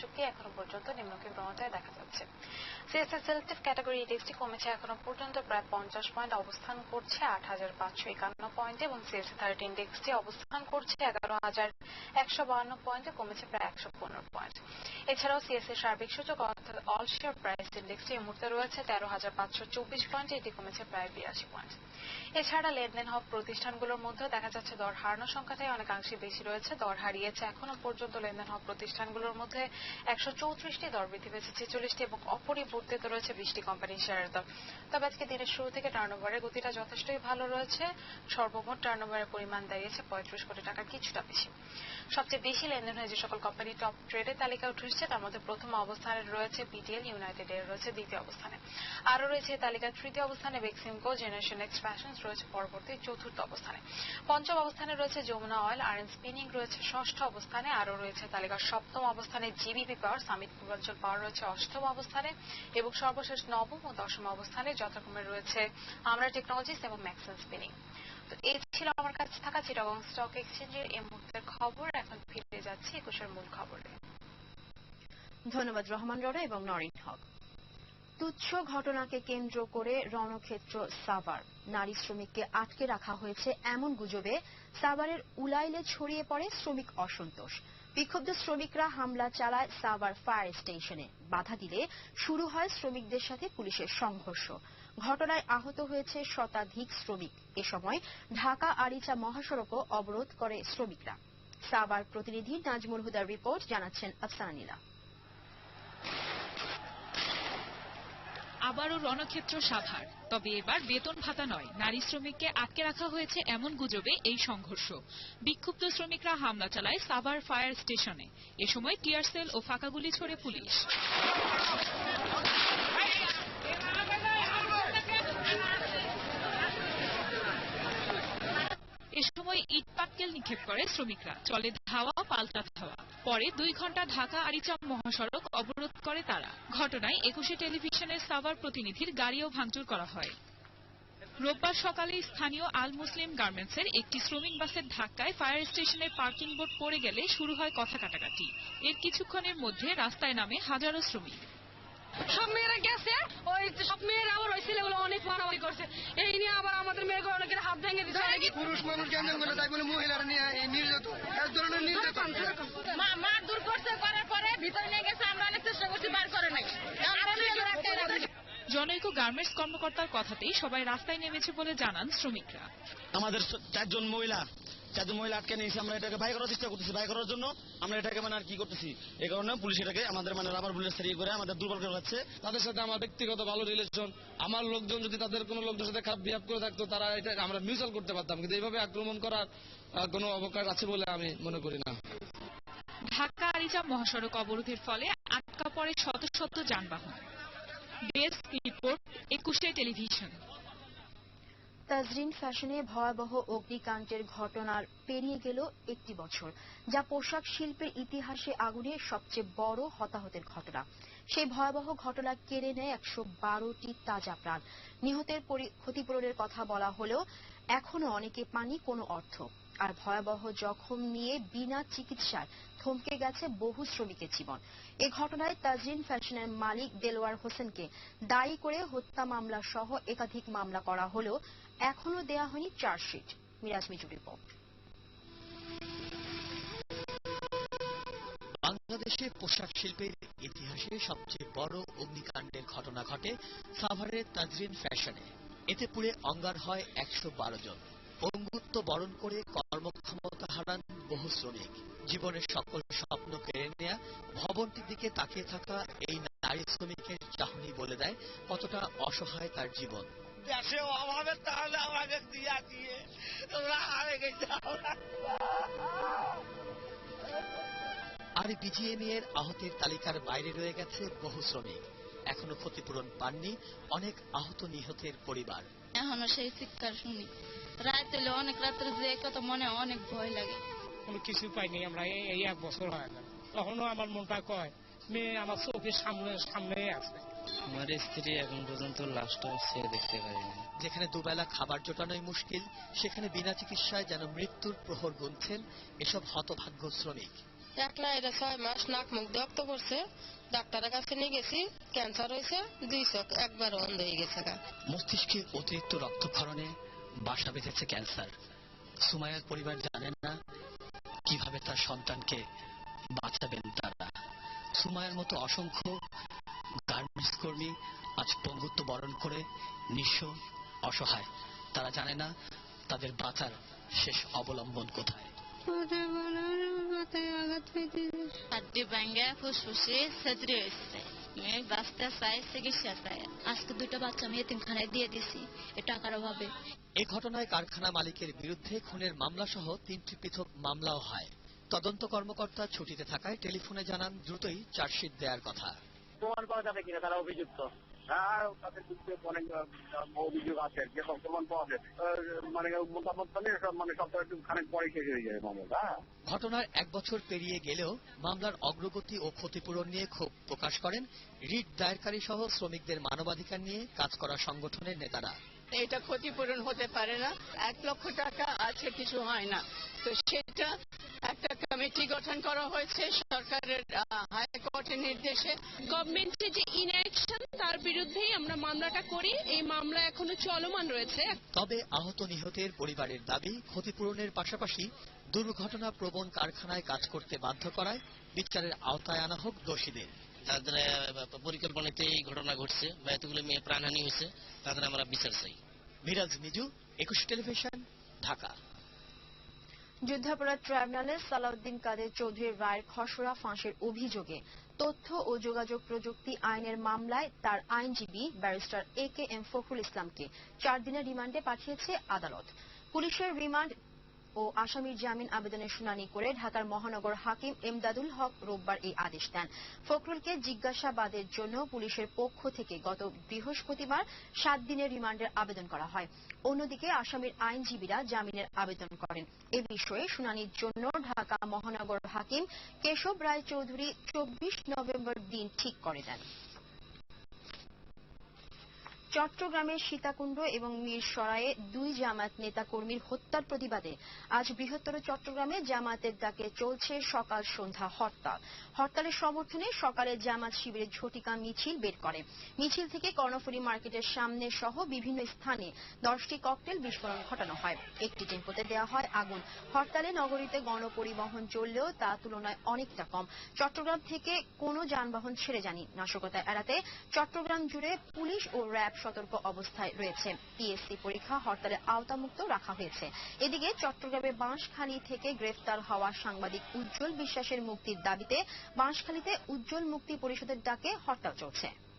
সূচককে এখনও পর্যন্ত নিম্নমুখী প্রবণতায় দেখা যাচ্ছে। সিএসএস সিলেক্টিভ ক্যাটাগরি ইন্ডেক্সটি কমেছে এখনও পর্যন্ত, প্রায় পঞ্চাশ পয়েন্ট অবস্থান করছে আট হাজার পাঁচশো একান্ন পয়েন্টে এবং সিএসসি থার্টি ইন্ডেক্সটি অবস্থান করছে এগারো হাজার একশো বাহান্ন পয়েন্টে কমেছে প্রায় একশো পনেরো পয়েন্ট এছাড়াও সিএসসি সার্বিক সূচক, অর্থাৎ অল শেয়ার প্রাইস ইন্ডেক্সটি এই মুহূর্তে রয়েছে তেরো হাজার পাঁচশো চব্বিশ পয়েন্টে এটি কমেছে প্রায় বিরাশি পয়েন্ট এছাড়া লেনদেন হওয়া প্রতিষ্ঠানগুলোর মধ্যে দেখা যাচ্ছে দর হারানোর সংখ্যাটাই অনেকাংশে বেশি রয়েছে। দর হারিয়েছে এখনও পর্যন্ত লেনদেন হওয়া প্রতিষ্ঠানগুলোর মধ্যে একশো চৌত্রিশটি দর বৃদ্ধি পেয়েছে, ছেচল্লিশটি এবং অপরিবর্তিত রয়েছে বিশটি কোম্পানির শেয়ারের দর। তবে আজকে দিনের শুরু থেকে টার্নওভারের গতিটা যথেষ্টই ভালো রয়েছে। সর্বমোট টার্নওভারের পরিমাণ দাঁড়িয়েছে পঁয়ত্রিশ কোটি টাকার কিছুটা বেশি। সবচেয়ে বেশি লেনদেন হয়ে যে সকল কোম্পানি টপ ট্রেডের তালিকা উঠে এসেছে। তার মধ্যে প্রথম অবস্থানে রয়েছে পিটিএল ইউনাইটেড এর রয়েছে দ্বিতীয় অবস্থানে। আরও রয়েছে তালিকার তৃতীয় অবস্থানে বেক্সিমকো, জেনারেশন এক্স ফ্যাশনস রয়েছে পরবর্তী চতুর্থ অবস্থানে। পঞ্চম অবস্থানে রয়েছে যমুনা অয়েল আর স্পিনিং রয়েছে ষষ্ঠ অবস্থানে, আরও রয়েছে তালিকার সপ্তম অবস্থানে জিবিপি পাওয়ার সামিট পূর্বাঞ্চল পাওয়ার রয়েছে অষ্টম অবস্থানে, এবং সর্বশেষ নবম ও দশম অবস্থানে যথাক্রমে রয়েছে আমরা টেকনোলজিস এবং ম্যাক্সন স্পিনিং তো এই ছিল আমার কাছে থাকা চিটাগং স্টক এক্সচেঞ্জের এই মুহূর্তের খবর। এখন ফিরে যাচ্ছি একুশের মূল খবরে। ধন্যবাদ রহমান রড়া এবং নরিন হক। তুচ্ছ ঘটনাকে কেন্দ্র করে রণক্ষেত্র সাভার। নারী শ্রমিককে আটকে রাখা হয়েছে এমন গুজবে সাভারের উলাইলে ছড়িয়ে পড়ে শ্রমিক অসন্তোষ। বিক্ষুব্ধ শ্রমিকরা হামলা চালায় সাভার ফায়ার স্টেশনে। বাধা দিলে শুরু হয় শ্রমিকদের সাথে পুলিশের সংঘর্ষ। ঘটনায় আহত হয়েছে শতাধিক শ্রমিক। এ সময় ঢাকা আরিচা মহাসড়কও অবরোধ করে শ্রমিকরা। সাভার প্রতিনিধি নাজমুল হুদার রিপোর্ট জানাচ্ছেন আফসানা আবারও রণক্ষেত্র সাভার। তবে এবার বেতন ভাতা নয়। নারী শ্রমিককে আটকে রাখা হয়েছে এমন গুজবে এই সংঘর্ষ। বিক্ষুব্ধ শ্রমিকরা হামলা চালায় সাভার ফায়ার স্টেশনে। এ সময় টিয়ার সেল ও ফাঁকা গুলি ছড়ে পুলিশ। এ সময় ইট পাটকেল নিক্ষেপ করে শ্রমিকরা। চলে ধাওয়া, পাল্টা ধাওয়া। পরে দুই ঘণ্টা ঢাকা আরিচা মহাসড়ক অবরোধ করে তারা। ঘটনায় একুশে টেলিভিশনের সাভার প্রতিনিধির গাড়িও ভাঙচুর করা হয়। রোববার সকালে স্থানীয় আল মুসলিম গার্মেন্টসের একটি শ্রমিক বাসের ধাক্কায় ফায়ার স্টেশনের পার্কিং বোর্ড পড়ে গেলে শুরু হয় কথা কাটাকাটি। এর কিছুক্ষণের মধ্যে রাস্তায় নামে হাজারো শ্রমিক। সব মেয়েরা গেছে। ওই সব মেয়েরা আবার ওই ছেলেগুলো অনেক মারামারি করছে। এই নিয়ে আবার আমাদের মেয়েগুলো অনেকের হাত ভেঙে দিচ্ছে। পুরুষ মানুষ গ্যাঞ্জাম তাই বলে মহিলারা নিয়ে ধরনের নির্যাতন। মার করছে করার পরে ভিতরে নিয়ে গেছে আমরা অনেক চেষ্টা করছি বার করে নাই। এখন আরও মেয়েগুলো আটকে রাখছে। জনৈক গার্মেন্টস কর্মকর্তার কথাতেই সবাই রাস্তায় নেমেছে বলে জানান শ্রমিকরা। আমাদের চারজন মহিলা চারজন মহিলা আটকে নিয়েছি আমরা এটাকে ভাই করার চেষ্টা করতেছি। ভাই করার জন্য আমরা এটাকে মানে আর কি করতেছি? এই কারণে পুলিশ এটাকে আমাদের মানে রাবার বুলেট সারিয়ে করে আমাদের দুর্বল করে যাচ্ছে তাদের সাথে আমার ব্যক্তিগত ভালো রিলেশন আমার লোকজন যদি তাদের কোনো লোকদের সাথে খারাপ বিহেভ করে থাকতো তারা এটা আমরা মিউচুয়াল করতে পারতাম। কিন্তু এইভাবে আক্রমণ করার কোনো অবকাশ আছে বলে আমি মনে করি না। ঢাকা আরিচা মহাসড়ক অবরোধের ফলে আটকা পড়ে শত শত যানবাহন। Desk report Ekushey television. Tazreen ফ্যাশনে ভয়াবহ অগ্নিকাণ্ডের ঘটনার পেরিয়ে গেল একটি বছর যা পোশাক শিল্পের ইতিহাসে আগুনের সবচেয়ে বড় হতাহতের ঘটনা। সেই ভয়াবহ ঘটনা কেড়ে নেয় একশো বারোটি তাজা প্রাণ। নিহতের পরি- ক্ষতিপূরণের কথা বলা হলেও এখনও অনেকে পানি কোনো অর্থ। আর ভয়াবহ জখম নিয়ে বিনা চিকিৎসায় থমকে গেছে বহু শ্রমিকের জীবন। এ ঘটনায় তাজরিন ফ্যাশনের মালিক দেলোয়ার হোসেনকে দায়ী করে হত্যা মামলা সহ একাধিক মামলা করা হলেও এখনও দেয়া হয়নি চার্জশিট। মিরাজ মিজু রিপোর্ট। বাংলাদেশে পোশাক শিল্পের ইতিহাসে সবচেয়ে বড় অগ্নিকাণ্ডের ঘটনা ঘটে সাভারের তাজরিন ফ্যাশনে। এতে পুড়ে অঙ্গার হয় একশো বারো জন। পঙ্গুত্ব বরণ করে কর্মক্ষমতা হারান বহু শ্রমিক। জীবনের সকল স্বপ্ন কেড়ে নেয়া ভবনটির দিকে তাকিয়ে থাকা এই নারী শ্রমিকের চাহনি বলে দেয় কতটা অসহায় তার জীবন। দেশে অভাবে তাহলে আমাকে দিয়া দিয়ে তোমরা আর বিজিএমই এর আহতের তালিকার বাইরে রয়ে গেছে বহু শ্রমিক। এখনও ক্ষতিপূরণ পাননি অনেক আহত নিহতের পরিবার। এখনও সেই চিৎকার শুনি। রাত হলে অনেক রাত্রে যে কথা মনে অনেক ভয় লাগে। কোনো কিছু পাইনি আমরা এই এক বছর হয়ে গেল। তখনও আমার মনটা কয় মেয়ে আমার চোখের সামনে সামনে আছে। আমার স্ত্রী এখন পর্যন্ত লাশটাও সে দেখতে পারিনি। যেখানে দুবেলা খাবার জোটানোই মুশকিল সেখানে বিনা চিকিৎসায় যেন মৃত্যুর প্রহর গুনছেন এসব হতভাগ্য শ্রমিক। একলা ছয় মাস নাক মুখ করছে। ডাক্তারের কাছে নিয়ে গেছি ক্যান্সার হয়েছে, দুই চোখ একবার অন্ধ হয়ে গেছে মস্তিষ্কে অতিরিক্ত রক্তক্ষরণে বাসা বেঁধেছে ক্যান্সার সুমাইয়ার পরিবার জানেন না কীভাবে তার সন্তানকে বাঁচাবেন তারা। সুমাইয়ার মতো অসংখ্য গার্মেন্টস কর্মী আজ পঙ্গুত্ব বরণ করে নিঃস্ব, অসহায়। তারা জানে না তাদের বাঁচার শেষ অবলম্বন কোথায়। হাড্ডি ভাঙ্গা ফুসফুসে সেদ্রি হয়েছে। মেয়ে বাঁচতে চাই চিকিৎসা চাই আজকে দুটো বাচ্চা আমি এতিমখানায় দিয়ে দিছি। এ টাকার অভাবে। এ ঘটনায় কারখানা মালিকের বিরুদ্ধে খুনের মামলা সহ তিনটি পৃথক মামলাও হয়। তদন্ত কর্মকর্তা ছুটিতে থাকায় টেলিফোনে জানান দ্রুতই চার্জশিট দেওয়ার কথা। প্রমাণ করা যাবে কিনা তারা অভিযুক্ত? তাদের বিরুদ্ধে অনেক অভিযোগ আছে যে প্রমাণ পাওয়া যায় মানে মোটামুটি মানে মানে সপ্তাহ খানিক পরে শেষ হয়ে যায় মামলা হ্যাঁ? ঘটনার এক বছর পেরিয়ে গেলেও মামলার অগ্রগতি ও ক্ষতিপূরণ নিয়ে ক্ষোভ প্রকাশ করেন রিট দায়েরকারী সহ শ্রমিকদের মানবাধিকার নিয়ে কাজ করা সংগঠনের নেতারা। এটা ক্ষতিপূরণ হতে পারে না। এক লক্ষ টাকা আছে কিছু হয় না। তো সেটা একটা কমিটি গঠন করা হয়েছে সরকারের হাইকোর্টের নির্দেশে। গভর্নমেন্টের যে ইনঅ্যাকশন তার বিরুদ্ধেই আমরা মামলাটা করি। এই মামলা এখনও চলমান রয়েছে। তবে আহত নিহতের পরিবারের দাবি ক্ষতিপূরণের পাশাপাশি দুর্ঘটনা প্রবণ কারখানায় কাজ করতে বাধ্য করায় বিচারের আওতায় আনা হোক দোষীদের। তাদের পরিকল্পনাতে এই ঘটনা ঘটছে বা এতগুলো মেয়ে প্রাণহানি হয়েছে তাদের আমরা বিচার চাই। মিরাজ মিজু একুশ টেলিভিশন ঢাকা। যুদ্ধাপরাধ ট্রাইব্যুনালে সালাউদ্দিন কাদের চৌধুরীর রায়ের খসড়া ফাঁসের অভিযোগে তথ্য ও যোগাযোগ প্রযুক্তি আইনের মামলায় তার আইনজীবী barrister A K M Fakhrul ইসলামকে চার দিনের রিমান্ডে পাঠিয়েছে আদালত। পুলিশের রিমান্ড ও আসামির জামিন আবেদনের শুনানি করে ঢাকার মহানগর হাকিম এমদাদুল হক রোববার এই আদেশ দেন। ফখরুলকে জিজ্ঞাসাবাদের জন্য পুলিশের পক্ষ থেকে গত বৃহস্পতিবার সাত দিনের রিমান্ডের আবেদন করা হয়। অন্যদিকে আসামির আইনজীবীরা জামিনের আবেদন করেন। এ বিষয়ে শুনানির জন্য ঢাকা মহানগর হাকিম কেশব রায় চৌধুরী চব্বিশ নভেম্বর দিন ঠিক করে দেন। চট্টগ্রামের সীতাকুণ্ড এবং মিরসরায়ে দুই জামায়াত নেতাকর্মীর হত্যার প্রতিবাদে আজ বৃহত্তর চট্টগ্রামে জামাতের ডাকে চলছে সকাল সন্ধ্যা হরতাল। হরতালের সমর্থনে সকালে জামাত শিবিরের ঝটিকা মিছিল বের করে। মিছিল থেকে কর্ণফুলী মার্কেটের সামনে সহ বিভিন্ন স্থানে দশটি ককটেল বিস্ফোরণ ঘটানো হয়। একটি টেম্পোতে দেওয়া হয় আগুন। হরতালে নগরীতে গণপরিবহন চললেও তা তুলনায় অনেকটা কম। চট্টগ্রাম থেকে কোনো যানবাহন ছেড়ে যায়নি। নাশকতা এড়াতে চট্টগ্রাম জুড়ে পুলিশ ও র্যাব সতর্ক অবস্থায় রয়েছে। পিএসসি পরীক্ষা হরতালের আওতামুক্ত রাখা হয়েছে। এদিকে চট্টগ্রামে বাঁশখালী থেকে গ্রেফতার হওয়া সাংবাদিক উজ্জ্বল বিশ্বাসের মুক্তির দাবিতে বাঁশখালীতে উজ্জ্বল মুক্তি পরিষদের ডাকে হরতাল চলছে।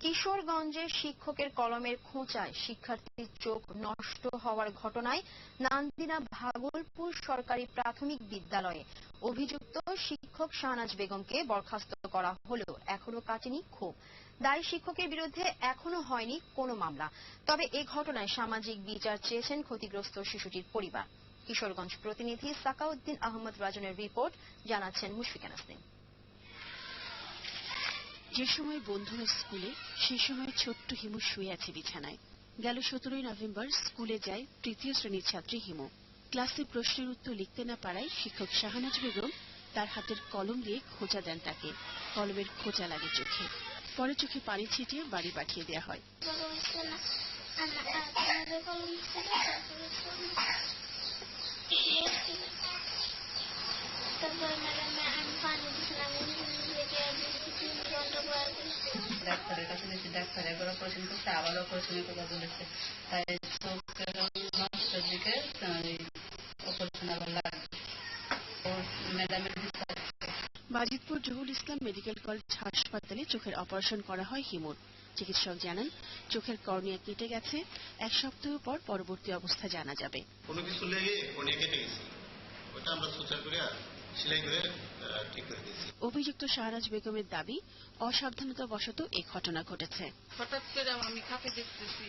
কিশোরগঞ্জে শিক্ষকের কলমের খোঁচায় শিক্ষার্থীর চোখ নষ্ট হওয়ার ঘটনায় নান্দিনা ভাগলপুর সরকারি প্রাথমিক বিদ্যালয়ে অভিযুক্ত শিক্ষক শাহনাজ বেগমকে বরখাস্ত করা হলেও এখনও কাটেনি ক্ষোভ। দায়ী শিক্ষকের বিরুদ্ধে এখনও হয়নি কোনো মামলা। তবে এ ঘটনায় সামাজিক বিচার চেয়েছেন ক্ষতিগ্রস্ত শিশুটির পরিবার। কিশোরগঞ্জ প্রতিনিধি সাকাউদ্দিন আহমদ রাজনের রিপোর্ট, জানাচ্ছেন মুশফিকা নাসরিন যে সময় বন্ধুরা স্কুলে, সে সময় ছোট্ট হিমু শুয়ে আছে বিছানায়। গেল সতেরোই নভেম্বর স্কুলে যায় তৃতীয় শ্রেণির ছাত্রী হিমু। ক্লাসে প্রশ্নের উত্তর লিখতে না পারায় শিক্ষক শাহানাজ বেগম তার হাতের কলম দিয়ে খোঁচা দেন তাকে। কলমের খোঁচা লাগে চোখে। পরে চোখে পানি ছিটিয়ে বাড়ি পাঠিয়ে দেওয়া হয়। ডাক্তারের কাছে গেছি একবার অপারেশন করছে আবার অপারেশনের কথা বলেছে তাই চোখের দিকে অপারেশন আবার ম্যাডামের বাজিতপুর জহুর ইসলাম মেডিকেল কলেজ হাসপাতালে চোখের অপারেশন করা হয় হিমুর। চিকিৎসক জানান, চোখের কর্নিয়া কেটে গেছে। এক সপ্তাহ পর পরবর্তী অবস্থা জানা যাবে। কোনো কিছু লেগে কর্নিয়া কেটে গেছে ওটা আমরা সুচার করে সেলাই করে ঠিক করে দিয়েছি। অভিযুক্ত শাহরাজ বেগমের দাবি অসাবধানতা বশত এই ঘটনা ঘটেছে। হঠাৎ করে আমি খাতে দেখতেছি?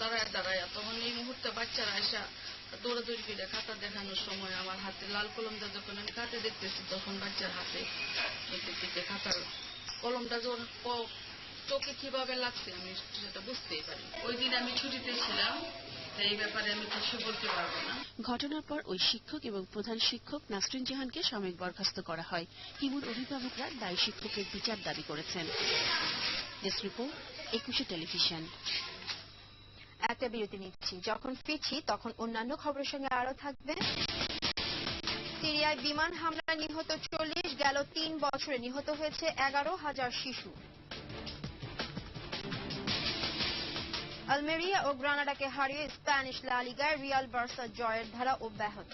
দাঁড়ায় দাঁড়ায় তখন এই মুহূর্তে বাচ্চারা আসা দৌড়াদৌড়ি করে খাতা দেখানোর সময় আমার হাতে লাল কলমটা যখন আমি খাতে দেখতেছি তখন বাচ্চার হাতে খাতার কলমটা যখন চোখে কীভাবে লাগছে আমি সেটা বুঝতেই পারি ওই দিন আমি ছুটিতে ছিলাম। এই ব্যাপারে আমি কিছু বলতে পারব না। ঘটনার পর ওই শিক্ষক এবং প্রধান শিক্ষক নাসরিন জাহানকে সাময়িক বরখাস্ত করা হয়। হিমুর অভিভাবকরা দায়ী শিক্ষকের বিচার দাবি করেছেন। Desk report Ekushey television. একটা বিরতি নিচ্ছি। যখন ফিরছি তখন অন্যান্য খবরের সঙ্গে আরও থাকবে। সিরিয়ায় বিমান হামলায় নিহত চল্লিশ গেল তিন বছরে নিহত হয়েছে এগারো হাজার শিশু। আলমেরিয়া ও গ্রানাডাকে হারিয়ে স্প্যানিশ লা লিগায় রিয়াল বার্সা জয়ের ধারা অব্যাহত।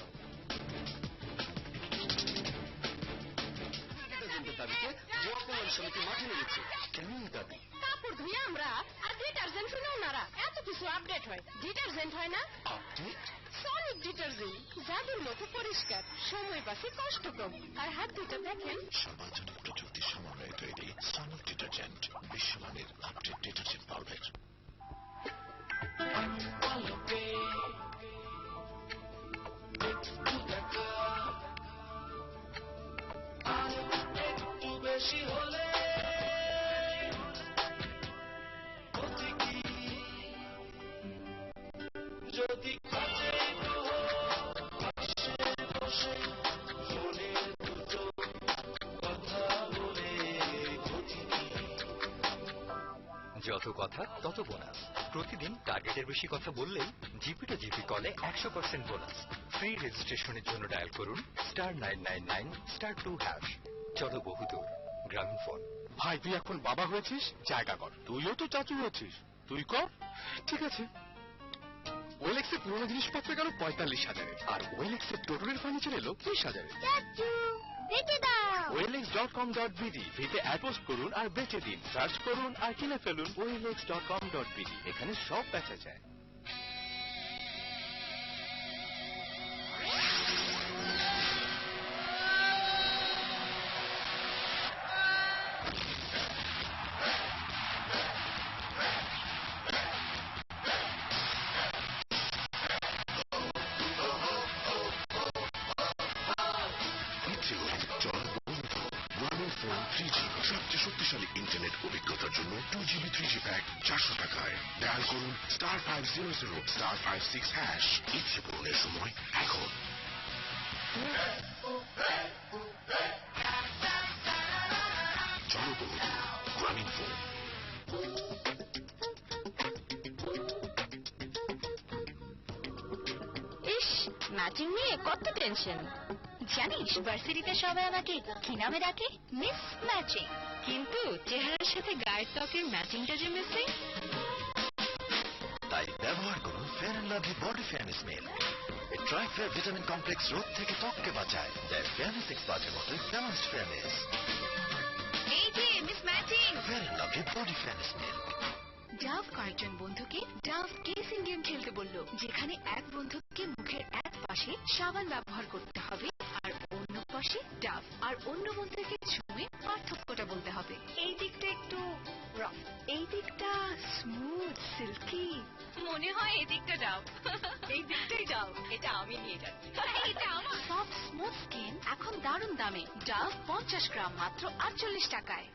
দাবিতে জোয়া কল্যাণ সমিতি মাঠে নেমেছে কেমন দাবি কাপড় ধুয়ে আমরা আর ডিটারজেন্ট শুনে ওনারা এত কিছু আপডেট হয়। ডিটারজেন্ট হয় না? আপডেট সলিড ডিটারজেন্ট জাদুর মতো পরিষ্কার সময় বাসে কষ্ট কম আর হাত দুটো দেখেন। প্রযুক্তি সমন্বয়ে তৈরি ডিটারজেন্ট বিশ্বমানের আপডেট ডিটারজেন্ট পাউডার বেশি হলে কথা তত বোনাস। প্রতিদিন টার্গেটের বেশি কথা বললেই জিপিটা জিপি কলে একশো পার্সেন্ট বোনাস। ফ্রি রেজিস্ট্রেশনের জন্য ডায়াল করুন star nine nine nine star two hash চলো বহুদূর গ্রামীণ ফোন ভাই তুই এখন বাবা হয়েছিস? জায়গা কর। তুইও তো চাচু হয়েছিস। তুই কর। ঠিক আছে। ওয়েলেক্সের পুরোনো জিনিসপত্র গেল পঁয়তাল্লিশ হাজারে আর ওয়েলেক্সের টোটনের ফার্নিচার এলো ত্রিশ হাজারে রেখে দাও। ডট বিডি ভিতে অ্যাপোস্ট করুন আর বেচে দিন। সার্চ করুন আর কিনে ফেলুন OLX dot com dot BD এখানে সব বেচা যায়। চারশো টাকায় ডায়াল করুন star five zero zero, star five six hash. ইচ্ছে পূরণের সময়, এখন। কত টেনশন জানিস ভার্সিটিতে সবাই আমাকে কি নামে ডাকে? মিস ম্যাচিং কিন্তু চেহারার সাথে গায়ের ত্বকের ম্যাচিংটা যে মিসিং তাই ব্যবহার করুন fair and lovely body fairness male ট্রাইফেয়ার vitamin complex রোগ থেকে ত্বককে বাঁচায় দেয় ফেয়ারনেস এক্সপার্টের মতো ব্যালেন্স ফেয়ারনেস এই যে mismatching fair and lovely body fairness male Dove কয়েকজন বন্ধুকে ডাভ কেসিং গেম খেলতে বলল যেখানে এক বন্ধুকে মুখের এক পাশে সাবান ব্যবহার করতে হবে আর অন্য পাশে ডাভ আর অন্য বন্ধুকে ছুঁয়ে পার্থক্যটা বলতে হবে। এই দিকটা একটু রাফ এই দিকটা স্মুথ সিল্কি মনে হয় এই দিকটা ডাব এই দিকটাই ডাব এটা আমি নিয়ে যাচ্ছি। এটা আমার। সফট স্মুথ স্কিন এখন দারুণ দামে। ডাভ পঞ্চাশ গ্রাম মাত্র আটচল্লিশ টাকায়।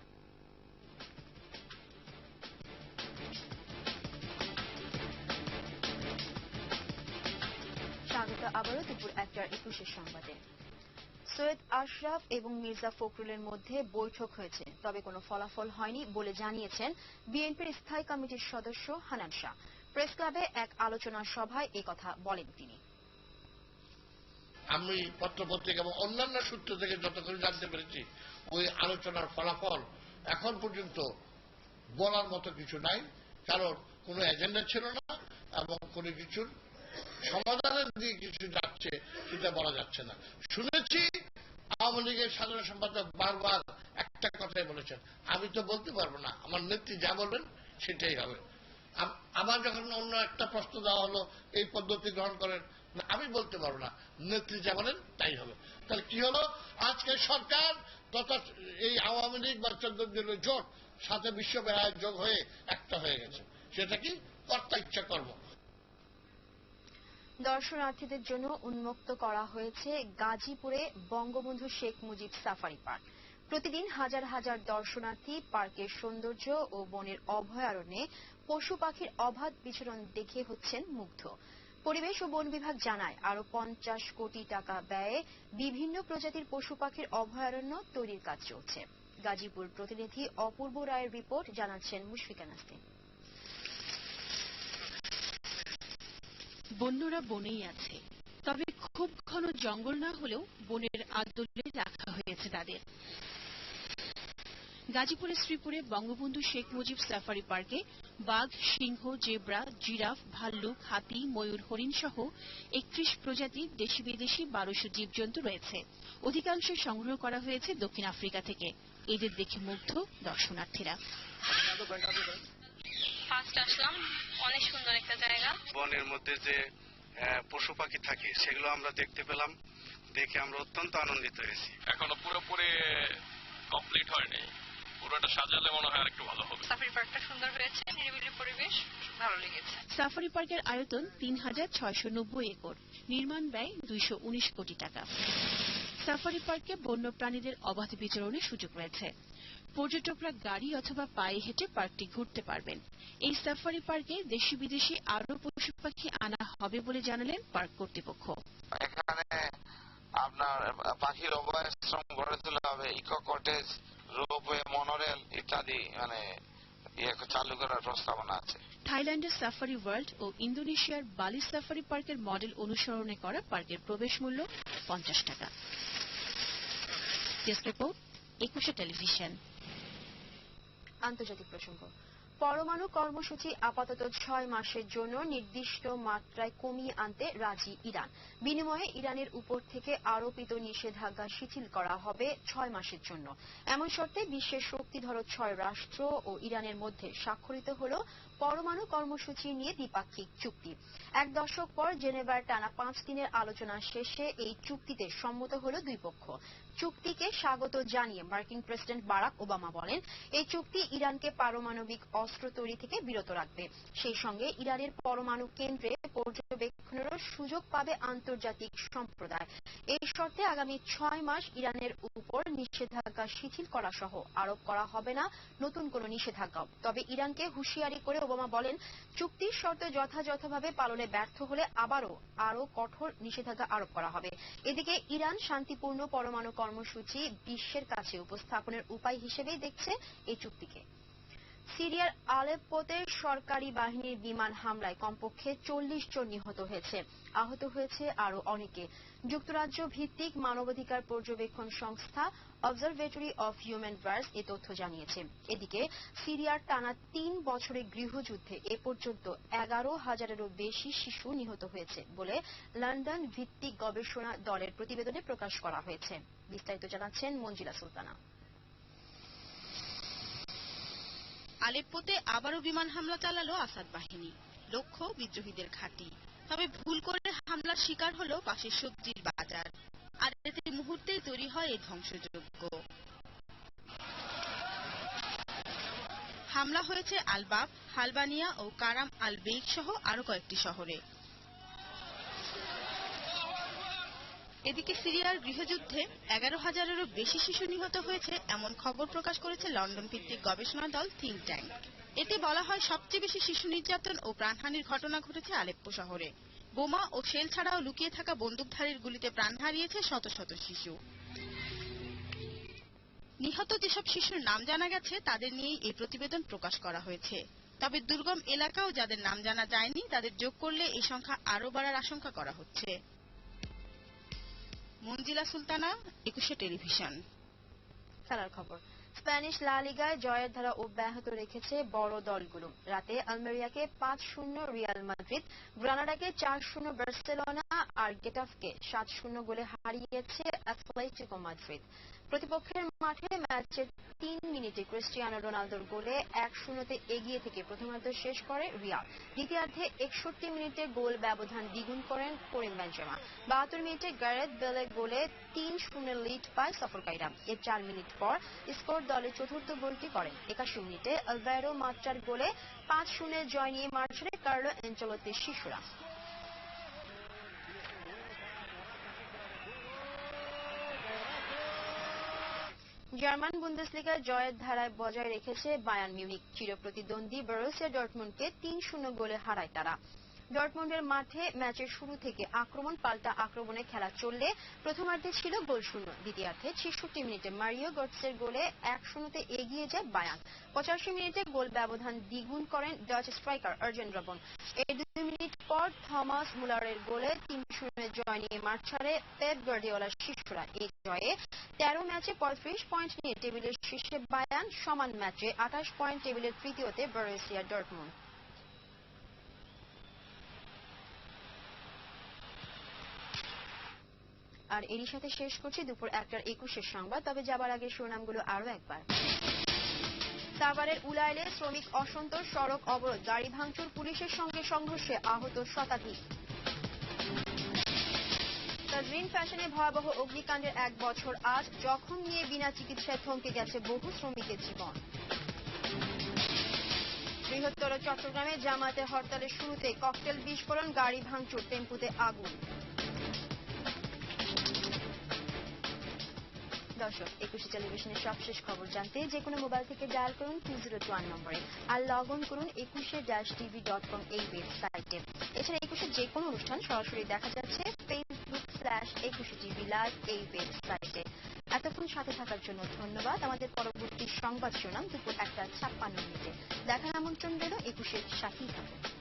স্বাগত আবারও দুপুর একটার একুশের সংবাদে। সৈয়দ আশরাফ এবং মির্জা ফখরুলের মধ্যে বৈঠক হয়েছে, তবে কোনো ফলাফল হয়নি বলে জানিয়েছেন বিএনপির স্থায়ী কমিটির সদস্য হানান শাহ। প্রেস ক্লাবে এক আলোচনা সভায় কথা বলেন তিনি। আমি পত্রপত্রিকা এবং অন্যান্য সূত্র থেকে যতক্ষণ জানতে পেরেছি, ওই আলোচনার ফলাফল এখন পর্যন্ত বলার মতো কিছু নাই। কারণ কোনো এজেন্ডা ছিল না এবং কোনো কিছুর সমাধানের দিকে কিছু যাচ্ছে, সেটা বলা যাচ্ছে না। শুনেছি আওয়ামী লীগের সাধারণ সম্পাদক বারবার একটা কথাই বলেছেন। আমি তো বলতে পারব না, আমার নেত্রী যা বলবেন সেটাই হবে। আবার যখন অন্য একটা প্রশ্ন দেওয়া হলো, এই পদ্ধতি গ্রহণ করেন আমি বলতে পারব না। নেত্রী যা বলেন, তাই হবে। তাহলে কি হলো? আজকে সরকার তথা এই আওয়ামী লীগ বা দলীয় জোট সাথে বিশ্ব বেড়ায় যোগ হয়ে একটা হয়ে গেছে। সেটা কি কর্তা ইচ্ছা করব। দর্শনার্থীদের জন্য উন্মুক্ত করা হয়েছে গাজীপুরে বঙ্গবন্ধু শেখ মুজিব সাফারি পার্ক। প্রতিদিন হাজার হাজার দর্শনার্থী পার্কের সৌন্দর্য ও বনের অভয়ারণ্যে পশু পাখির অবাধ বিচরণ দেখে হচ্ছেন মুগ্ধ। পরিবেশ ও বন বিভাগ জানায় আরও পঞ্চাশ কোটি টাকা ব্যয়ে বিভিন্ন প্রজাতির পশু পাখির অভয়ারণ্য তৈরির কাজ চলছে। গাজীপুর প্রতিনিধি অপূর্ব রায়ের রিপোর্ট জানাচ্ছেন মুশফিকা নাসরিন বন্যরা বনেই আছে। তবে খুব ঘন জঙ্গল না হলেও বনের আদলে রাখা হয়েছে তাদের। গাজীপুরের শ্রীপুরে বঙ্গবন্ধু শেখ মুজিব সাফারি পার্কে বাঘ, সিংহ, জেব্রা, জিরাফ, ভাল্লুক, হাতি, ময়ূর, হরিণ সহ একত্রিশ প্রজাতির দেশি বিদেশি বারোশো জীবজন্তু রয়েছে। অধিকাংশ সংগ্রহ করা হয়েছে দক্ষিণ আফ্রিকা থেকে। এদের দেখে মুগ্ধ দর্শনার্থীরা। ফার্স্ট আসলাম অনেক সুন্দর একটা জায়গা। বনের মধ্যে যে পশু পাখি থাকে সেগুলো আমরা দেখতে পেলাম। দেখে আমরা অত্যন্ত আনন্দিত হয়েছি। এখনও পুরোপুরি কমপ্লিট হয়নি। পুরোটা সাজালে মনে হয় আরেকটু ভালো হবে। সাফারি পার্কটা সুন্দর হয়েছে নিরিবিলি পরিবেশ ভালো লেগেছে। সাফারি পার্কের আয়তন তিন হাজার ছয়শো নব্বই একর নির্মাণ ব্যয় দুইশো উনিশ কোটি টাকা। সাফারি পার্কে বন্য প্রাণীদের অবাধ বিচরণের সুযোগ রয়েছে। পর্যটকরা গাড়ি অথবা পায়ে হেঁটে পার্কটি ঘুরতে পারবেন। এই সাফারি পার্কে দেশি বিদেশি আরও পশু পাখি আনা হবে বলে জানালেন পার্ক কর্তৃপক্ষ। এখানে আপনার পাখির অভয়াশ্রম গড়ে তোলা হবে ইকো কটেজ রোপওয়ে মনোরেল ইত্যাদি মানে ইয়ে চালু করার প্রস্তাবনা আছে। থাইল্যান্ডের সাফারি ওয়ার্ল্ড ও ইন্দোনেশিয়ার বালি সাফারি পার্কের মডেল অনুসরণে করা পার্কের প্রবেশ মূল্য পঞ্চাশ টাকা। একুশে টেলিভিশন। আন্তর্জাতিক প্রসঙ্গ। পরমাণু কর্মসূচি আপাতত ছয় মাসের জন্য নির্দিষ্ট মাত্রায় কমিয়ে আনতে রাজি ইরান। বিনিময়ে ইরানের উপর থেকে আরোপিত নিষেধাজ্ঞা শিথিল করা হবে ছয় মাসের জন্য। এমন শর্তে বিশ্বের শক্তিধর ছয় রাষ্ট্র ও ইরানের মধ্যে স্বাক্ষরিত হল পরমাণু কর্মসূচি নিয়ে দ্বিপাক্ষিক চুক্তি। এক দশক পর জেনেভার টানা পাঁচ দিনের আলোচনা শেষে এই চুক্তিতে সম্মত হল দুই পক্ষ। চুক্তিকে স্বাগত জানিয়ে মার্কিন প্রেসিডেন্ট বারাক ওবামা বলেন, এই চুক্তি ইরানকে পারমাণবিক অস্ত্র তৈরি থেকে বিরত রাখবে। সেই সঙ্গে ইরানের পরমাণু কেন্দ্রে পর্যবেক্ষণেরও সুযোগ পাবে আন্তর্জাতিক সম্প্রদায়। এই শর্তে আগামী ছয় মাস ইরানের উপর নিষেধাজ্ঞা শিথিল করা সহ আরোপ করা হবে না নতুন কোনো নিষেধাজ্ঞাও। তবে ইরানকে হুঁশিয়ারি করে ওবামা বলেন, চুক্তির শর্ত যথাযথভাবে পালনে ব্যর্থ হলে আবারও আরও কঠোর নিষেধাজ্ঞা আরোপ করা হবে। এদিকে ইরান শান্তিপূর্ণ পরমাণু কর্মসূচি বিশ্বের কাছে উপস্থাপনের উপায় হিসেবেই দেখছে এই চুক্তিকে। সিরিয়ার আলেপ্পোতে সরকারি বাহিনীর বিমান হামলায় কমপক্ষে চল্লিশ জন নিহত হয়েছে। আহত হয়েছে আরও অনেকে। যুক্তরাজ্য ভিত্তিক মানবাধিকার পর্যবেক্ষণ সংস্থা অবজারভেটরি অফ হিউম্যান রাইটস এ তথ্য জানিয়েছে। এদিকে, সিরিয়ার টানা তিন বছরের গৃহযুদ্ধে এ পর্যন্ত এগারো হাজারেরও বেশি শিশু নিহত হয়েছে বলে লন্ডন ভিত্তিক গবেষণা দলের প্রতিবেদনে প্রকাশ করা হয়েছে। বিস্তারিত জানাচ্ছেন মঞ্জিলা সুলতানা। আলেপ্পোতে আবারও বিমান হামলা চালালো আসাদ বাহিনী। লক্ষ্য, বিদ্রোহীদের ঘাঁটি। তবে ভুল করে হামলার শিকার হল পাশের সবজির বাজার। আর এতে মুহূর্তেই তৈরি হয় এই ধ্বংসযজ্ঞ। হামলা হয়েছে আলবাব, হালবানিয়া ও কারাম আল বেইক সহ আরও কয়েকটি শহরে। এদিকে সিরিয়ার গৃহযুদ্ধে এগারো হাজারেরও বেশি শিশু নিহত হয়েছে এমন খবর প্রকাশ করেছে লন্ডন ভিত্তিক গবেষণা দল থিঙ্ক ট্যাঙ্ক। এতে বলা হয় সবচেয়ে বেশি শিশু নির্যাতন ও প্রাণহানির ঘটনা ঘটেছে আলেপ্পো শহরে। বোমা ও শেল ছাড়াও লুকিয়ে থাকা বন্দুকধারীর গুলিতে প্রাণ হারিয়েছে শত শত শিশু। নিহত যেসব শিশুর নাম জানা গেছে, তাদের নিয়েই এই প্রতিবেদন প্রকাশ করা হয়েছে। তবে দুর্গম এলাকাও যাদের নাম জানা যায়নি, তাদের যোগ করলে এই সংখ্যা আরও বাড়ার আশঙ্কা করা হচ্ছে। মঞ্জিলা সুলতানা, একুশে টেলিভিশন। খেলার খবর। স্প্যানিশ লা লিগায় জয়ের ধারা অব্যাহত রেখেছে বড় দলগুলো। রাতে আলমেরিয়াকে পাঁচ শূন্য রিয়াল মাদ্রিদ, গ্রানাডাকে চার শূন্য বার্সেলোনা আর গেটাফকে সাত শূন্য গোলে হারিয়েছে অ্যাথলেটিকো মাদ্রিদ। প্রতিপক্ষের মাঠে ম্যাচের তিন মিনিটে ক্রিস্টিয়ানো রোনালদোর গোলে এক শূন্যতে এগিয়ে থেকে প্রথমার্ধ শেষ করে রিয়াল। দ্বিতীয়ার্ধে একষট্টি মিনিটে গোল ব্যবধান দ্বিগুণ করেন করিম বেঞ্জেমা। বাহাত্তর মিনিটে গ্যারেথ বেলের গোলে তিন শূন্য লিড পায় সফরকারীরা। এর চার মিনিট পর স্কোর দলের চতুর্থ গোলটি করেন। একাশি মিনিটে আলভেরো মাত্রার গোলে পাঁচ শূন্যের জয় নিয়ে মারছে কার্লো এঞ্চলতির শিশুরা। জার্মান বুন্দেসলিগায় জয়ের ধারায় বজায় রেখেছে বায়ান মিউনিক চিরপ্রতিদ্বন্দ্বী বরুসিয়া ডর্টমুন্ডকে তিন শূন্য গোলে হারায় তারা। ডটমন্ডের মাঠে ম্যাচের শুরু থেকে আক্রমণ, পাল্টা আক্রমণে খেলা চললে প্রথমার্ধে ছিল গোল শূন্য। দ্বিতীয়ার্ধে ছেষট্টি মিনিটে মারিও গটসের গোলে এক শূন্যতে এগিয়ে যায় বায়ান পঁচাশি মিনিটে গোল ব্যবধান দ্বিগুণ করেন ডাচ স্ট্রাইকার আর্জেন রবন। এর দুই মিনিট পর থমাস মুলারের গোলে তিন শূন্যে জয় নিয়ে মাঠ ছাড়ে পেপ গার্দিওলার শিষ্যরা এই জয়ে তেরো ম্যাচে পঁয়ত্রিশ পয়েন্ট নিয়ে টেবিলের শীর্ষে বায়ান, সমান ম্যাচে আঠাশ পয়েন্ট টেবিলের তৃতীয়তে বরুসিয়া, ডর্টমুন্ড। আর এরই সাথে শেষ করছি দুপুর একটার একুশের সংবাদ, তবে যাবার আগে শিরোনামগুলো আরও একবার। সাভারের উলাইলে শ্রমিক অসন্তোষ, সড়ক অবরোধ, গাড়ি ভাঙচুর, পুলিশের সঙ্গে সংঘর্ষে আহত শতাধিক। তাজরিন ফ্যাশনে ভয়াবহ অগ্নিকাণ্ডের এক বছর আজ, জখম নিয়ে বিনা চিকিৎসায় থমকে গেছে বহু শ্রমিকের জীবন। বৃহত্তর চট্টগ্রামে জামাতে হরতালের শুরুতে ককটেল বিস্ফোরণ, গাড়ি ভাঙচুর, টেম্পুতে আগুন। দর্শক, একুশে টেলিভিশনের সবশেষ খবর জানতে যে কোনো মোবাইল থেকে ডায়াল করুন টু জিরো টু ওয়ান নম্বরে আর লগ অন করুন একুশে ড্যাশ টিভি ডট কম এই ওয়েবসাইটে এছাড়া একুশে যে কোনো অনুষ্ঠান সরাসরি দেখা যাচ্ছে Facebook slash Ekushey TV live এই ওয়েবসাইটে এতক্ষণ সাথে থাকার জন্য ধন্যবাদ। আমাদের পরবর্তী সংবাদ শোনাম দুপুর একটা ছাপ্পান্ন মিনিটে। দেখার আমন্ত্রণ রইল একুশের সাথেই থাকুন।